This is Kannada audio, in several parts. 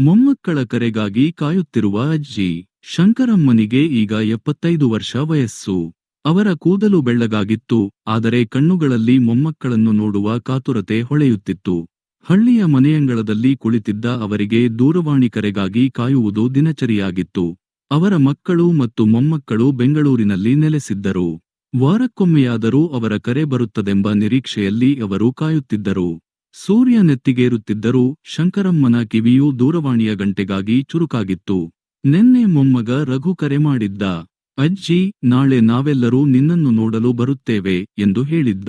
ಮೊಮ್ಮಕ್ಕಳ ಕರೆಗಾಗಿ ಕಾಯುತ್ತಿರುವ ಅಜ್ಜಿ ಶಂಕರಮ್ಮನಿಗೆ ಈಗ ಎಪ್ಪತ್ತೈದು ವರ್ಷ ವಯಸ್ಸು. ಅವರ ಕೂದಲು ಬೆಳ್ಳಗಾಗಿತ್ತು, ಆದರೆ ಕಣ್ಣುಗಳಲ್ಲಿ ಮೊಮ್ಮಕ್ಕಳನ್ನು ನೋಡುವ ಕಾತುರತೆ ಹೊಳೆಯುತ್ತಿತ್ತು. ಹಳ್ಳಿಯ ಮನೆಯಂಗಳದಲ್ಲಿ ಕುಳಿತಿದ್ದ ಅವರಿಗೆ ದೂರವಾಣಿ ಕರೆಗಾಗಿ ಕಾಯುವುದು ದಿನಚರಿಯಾಗಿತ್ತು. ಅವರ ಮಕ್ಕಳು ಮತ್ತು ಮೊಮ್ಮಕ್ಕಳು ಬೆಂಗಳೂರಿನಲ್ಲಿ ನೆಲೆಸಿದ್ದರು. ವಾರಕ್ಕೊಮ್ಮೆಯಾದರೂ ಅವರ ಕರೆ ಬರುತ್ತದೆಂಬ ನಿರೀಕ್ಷೆಯಲ್ಲಿ ಅವರು ಕಾಯುತ್ತಿದ್ದರು. ಸೂರ್ಯ ನೆತ್ತಿಗೇರುತ್ತಿದ್ದರೂ ಶಂಕರಮ್ಮನ ಕಿವಿಯು ದೂರವಾಣಿಯ ಗಂಟೆಗಾಗಿ ಚುರುಕಾಗಿತ್ತು. ನಿನ್ನೆ ಮೊಮ್ಮಗ ರಘು ಕರೆ ಮಾಡಿದ್ದ. ಅಜ್ಜಿ, ನಾಳೆ ನಾವೆಲ್ಲರೂ ನಿನ್ನನ್ನು ನೋಡಲು ಬರುತ್ತೇವೆ, ಎಂದು ಹೇಳಿದ್ದ.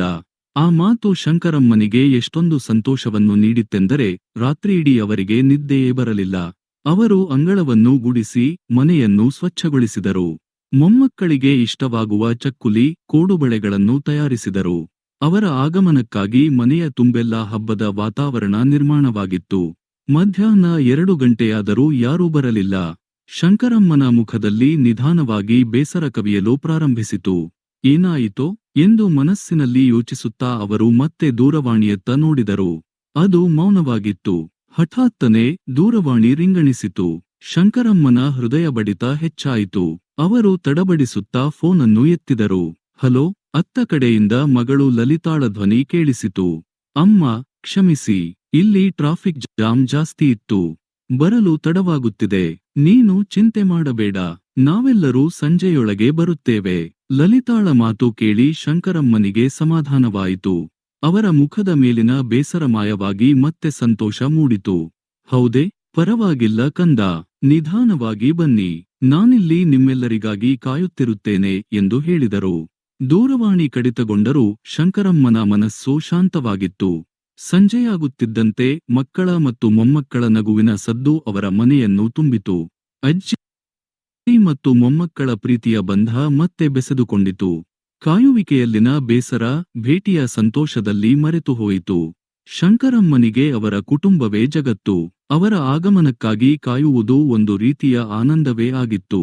ಆ ಮಾತು ಶಂಕರಮ್ಮನಿಗೆ ಎಷ್ಟೊಂದು ಸಂತೋಷವನ್ನು ನೀಡಿತ್ತೆಂದರೆ ರಾತ್ರಿಯಿಡೀ ಅವರಿಗೆ ನಿದ್ದೆಯೇ ಬರಲಿಲ್ಲ. ಅವರು ಅಂಗಳವನ್ನು ಗುಡಿಸಿ ಮನೆಯನ್ನು ಸ್ವಚ್ಛಗೊಳಿಸಿದರು. ಮೊಮ್ಮಕ್ಕಳಿಗೆ ಇಷ್ಟವಾಗುವ ಚಕ್ಕುಲಿ, ಕೋಡುಬಳೆಗಳನ್ನು ತಯಾರಿಸಿದರು. ಅವರ ಆಗಮನಕ್ಕಾಗಿ ಮನೆಯ ತುಂಬೆಲ್ಲ ಹಬ್ಬದ ವಾತಾವರಣ ನಿರ್ಮಾಣವಾಗಿತ್ತು. ಮಧ್ಯಾಹ್ನ ಎರಡು ಗಂಟೆಯಾದರೂ ಯಾರೂ ಬರಲಿಲ್ಲ. ಶಂಕರಮ್ಮನ ಮುಖದಲ್ಲಿ ನಿಧಾನವಾಗಿ ಬೇಸರ ಕವಿಯಲು ಪ್ರಾರಂಭಿಸಿತು. ಏನಾಯಿತೋ ಎಂದು ಮನಸ್ಸಿನಲ್ಲಿ ಯೋಚಿಸುತ್ತಾ ಅವರು ಮತ್ತೆ ದೂರವಾಣಿಯತ್ತ ನೋಡಿದರು. ಅದು ಮೌನವಾಗಿತ್ತು. ಹಠಾತ್ತನೆ ದೂರವಾಣಿ ರಿಂಗಣಿಸಿತು. ಶಂಕರಮ್ಮನ ಹೃದಯ ಬಡಿತ ಹೆಚ್ಚಾಯಿತು. ಅವರು ತಡಬಡಿಸುತ್ತಾ ಫೋನನ್ನು ಎತ್ತಿದರು. ಹಲೋ ಅತ್ತ ಕಡೆಯಿಂದ ಮಗಳು ಲಲಿತಾಳ ಧ್ವನಿ ಕೇಳಿಸಿತು. ಅಮ್ಮ, ಕ್ಷಮಿಸಿ, ಇಲ್ಲಿ ಟ್ರಾಫಿಕ್ ಜಾಮ್ ಜಾಸ್ತಿ ಇತ್ತು. ಬರಲು ತಡವಾಗುತ್ತಿದೆ. ನೀನು ಚಿಂತೆ ಮಾಡಬೇಡ. ನಾವೆಲ್ಲರೂ ಸಂಜೆಯೊಳಗೆ ಬರುತ್ತೇವೆ. ಲಲಿತಾಳ ಮಾತು ಕೇಳಿ ಶಂಕರಮ್ಮನಿಗೆ ಸಮಾಧಾನವಾಯಿತು. ಅವರ ಮುಖದ ಮೇಲಿನ ಬೇಸರಮಾಯವಾಗಿ ಮತ್ತೆ ಸಂತೋಷ ಮೂಡಿತು. ಹೌದೇ? ಪರವಾಗಿಲ್ಲ ಕಂದ. ನಿಧಾನವಾಗಿ ಬನ್ನಿ. ನಾನಿಲ್ಲಿ ನಿಮ್ಮೆಲ್ಲರಿಗಾಗಿ ಕಾಯುತ್ತಿರುತ್ತೇನೆ ಎಂದು ಹೇಳಿದರು. ದೂರವಾಣಿ ಕಡಿತಗೊಂಡರೂ ಶಂಕರಮ್ಮನ ಮನಸ್ಸು ಶಾಂತವಾಗಿತ್ತು. ಸಂಜೆಯಾಗುತ್ತಿದ್ದಂತೆ ಮಕ್ಕಳ ಮತ್ತು ಮೊಮ್ಮಕ್ಕಳ ನಗುವಿನ ಸದ್ದು ಅವರ ಮನೆಯನ್ನು ತುಂಬಿತು. ಅಜ್ಜಿ ಮತ್ತು ಮೊಮ್ಮಕ್ಕಳ ಪ್ರೀತಿಯ ಬಂಧ ಮತ್ತೆ ಬೆಸೆದುಕೊಂಡಿತು. ಕಾಯುವಿಕೆಯಲ್ಲಿನ ಬೇಸರ, ಭೇಟಿಯ ಸಂತೋಷದಲ್ಲಿ ಮರೆತು ಹೋಯಿತು. ಶಂಕರಮ್ಮನಿಗೆ ಅವರ ಕುಟುಂಬವೇ ಜಗತ್ತು. ಅವರ ಆಗಮನಕ್ಕಾಗಿ ಕಾಯುವುದು ಒಂದು ರೀತಿಯ ಆನಂದವೇ ಆಗಿತ್ತು.